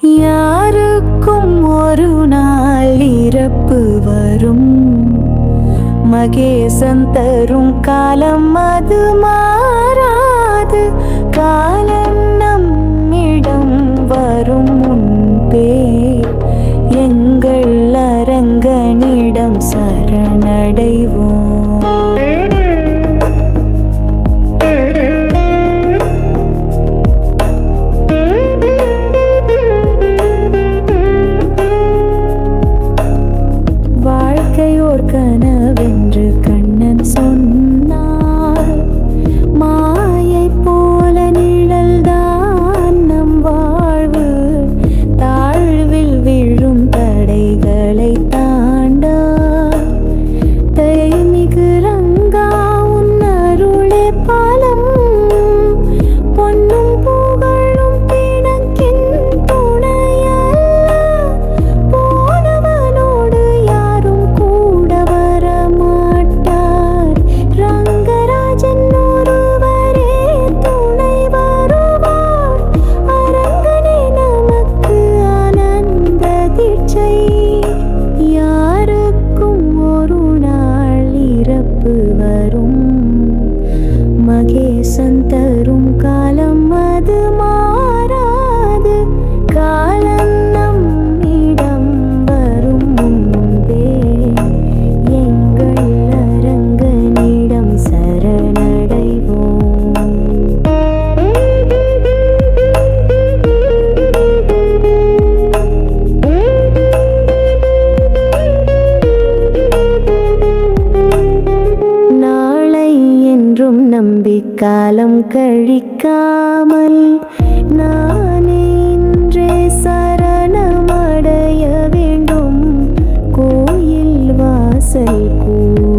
யாருக்கும் ஒரு நாள் இறப்பு வரும். மகேசன் தரும் காலம் அது மாறாது. காலம் நம்மிடம் வரும். வரும் மகேசன் காலம் கழிக்காமல் நான் இன்றே சரணமடைய வேண்டும். கோயில் வாசல் கூட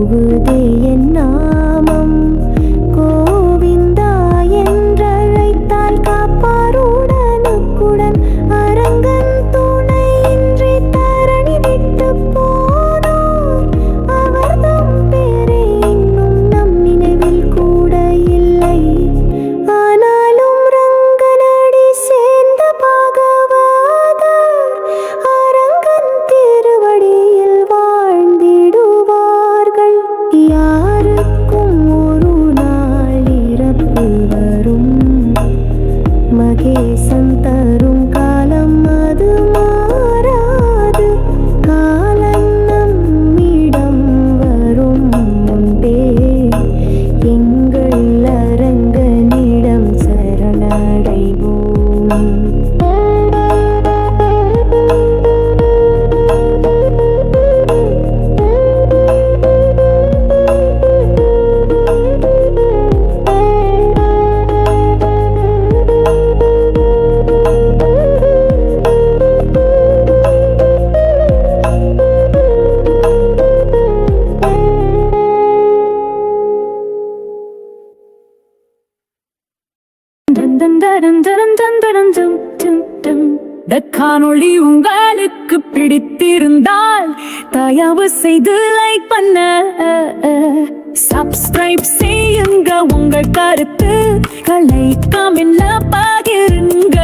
இந்த காணொளி உங்களுக்கு பிடித்திருந்தால் தயவு செய்து லைக் பண்ண. சப்ஸ்கிரைப் செய்யுங்க உங்கள் கருத்து கலை காமில்ல பகிருங்க.